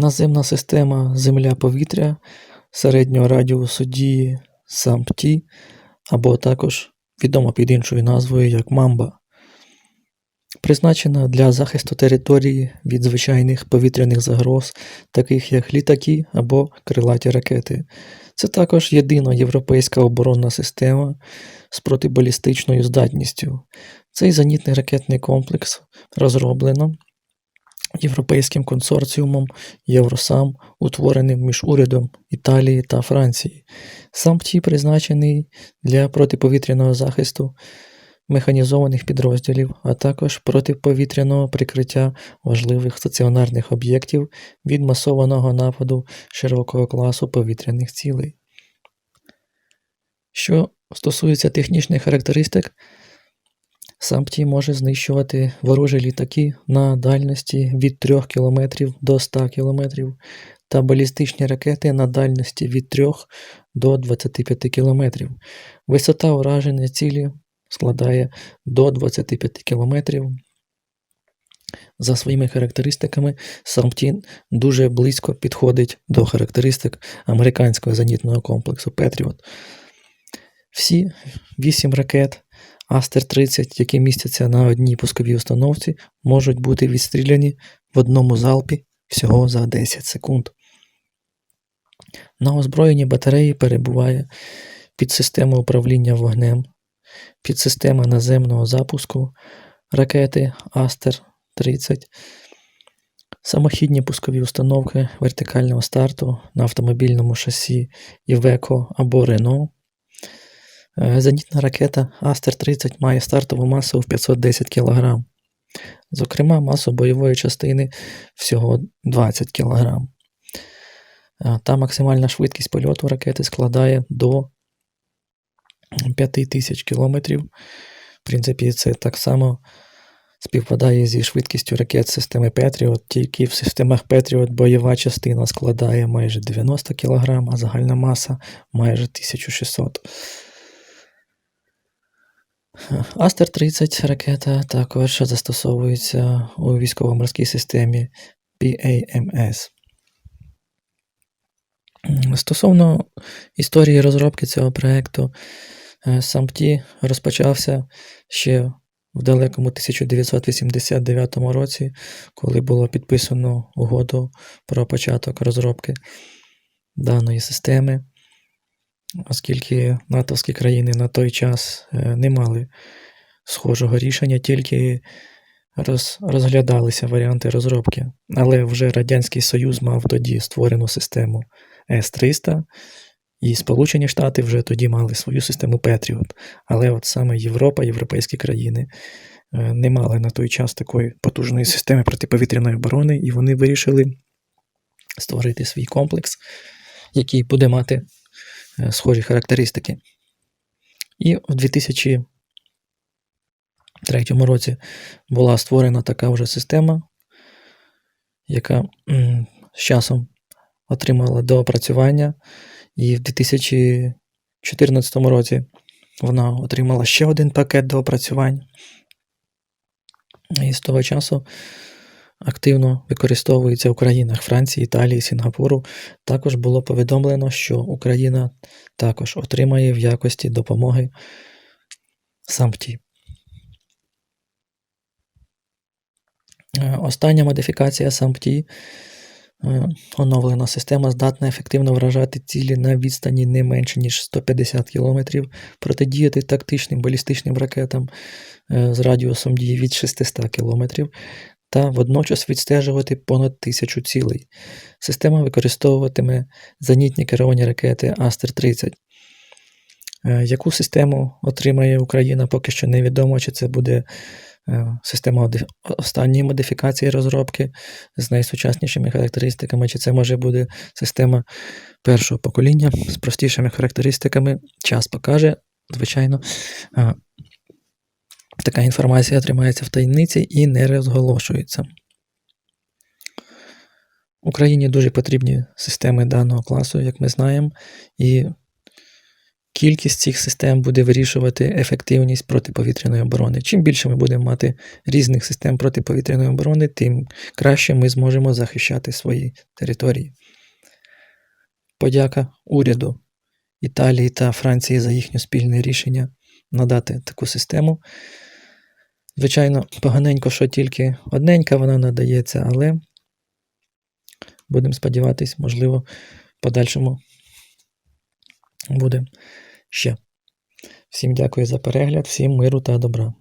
Наземна система Земля-повітря середнього радіусу дії САМПТІ, або також відома під іншою назвою як Мамба. Призначена для захисту території від звичайних повітряних загроз, таких як літаки або крилаті ракети. Це також єдина європейська оборонна система з протибалістичною здатністю. Цей зенітний ракетний комплекс розроблено Європейським консорціумом Євросам, утвореним між урядом Італії та Франції. Сам ПТІ призначений для протиповітряного захисту механізованих підрозділів, а також протиповітряного прикриття важливих стаціонарних об'єктів від масованого нападу широкого класу повітряних цілей. Що стосується технічних характеристик, сам ПТІ може знищувати ворожі літаки на дальності від 3 км до 100 км та балістичні ракети на дальності від 3 до 25 км. Висота ураження цілі складає до 25 км. За своїми характеристиками, САМТІ дуже близько підходить до характеристик американського зенітного комплексу Patriot. Всі 8 ракет Астер-30, які містяться на одній пусковій установці, можуть бути відстріляні в одному залпі всього за 10 секунд. На озброєнні батареї перебуває підсистема управління вогнем, підсистема наземного запуску ракети Астер-30, самохідні пускові установки вертикального старту на автомобільному шасі Iveco або Renault. Е, Зенітна ракета Астер-30 має стартову масу в 510 кг. Зокрема, масу бойової частини всього 20 кг. Е, Та максимальна швидкість польоту ракети складає до 5000 км. В принципі, це так само співпадає зі швидкістю ракет системи Patriot, тільки в системах Patriot бойова частина складає майже 90 кг, а загальна маса майже 1600 кг. Астер-30 ракета також застосовується у військово-морській системі PAMS. Стосовно історії розробки цього проєкту, SAMPT розпочався ще в далекому 1989 році, коли було підписано угоду про початок розробки даної системи оскільки натовські країни на той час е, не мали схожого рішення, тільки роз, розглядалися варіанти розробки. Але вже Радянський Союз мав тоді створену систему С-300, і Сполучені Штати вже тоді мали свою систему Patriot. Але от саме Європа, європейські країни е, не мали на той час такої потужної системи протиповітряної оборони, і вони вирішили створити свій комплекс, який буде мати схожі характеристики. І в 2003 році була створена така вже система, яка з часом отримала доопрацювання, і в 2014 році вона отримала ще один пакет доопрацювань. І з того часу активно використовується у країнах Франції, Італії, Сінгапуру. Також було повідомлено, що Україна також отримає в якості допомоги САМПТІ. Е, остання модифікація САМПТІ е, оновлена система здатна ефективно вражати цілі на відстані не менше, ніж 150 км, протидіяти тактичним балістичним ракетам е, з радіусом дії від 600 км та водночас відстежувати понад тисячу цілей. Система використовуватиме зенітні керовані ракети Астер-30. Е, яку систему отримає Україна, поки що невідомо, чи це буде е, система останньої модифікації розробки з найсучаснішими характеристиками, чи це може бути система першого покоління з простішими характеристиками. Час покаже, звичайно. Така інформація тримається в таємниці і не розголошується. Україні дуже потрібні системи даного класу, як ми знаємо, і кількість цих систем буде вирішувати ефективність протиповітряної оборони. Чим більше ми будемо мати різних систем протиповітряної оборони, тим краще ми зможемо захищати свої території. Подяка уряду Італії та Франції за їхнє спільне рішення надати таку систему. Звичайно, поганенько, що тільки одненька вона надається, але будемо сподіватись, можливо, в подальшому буде ще. Всім дякую за перегляд, всім миру та добра.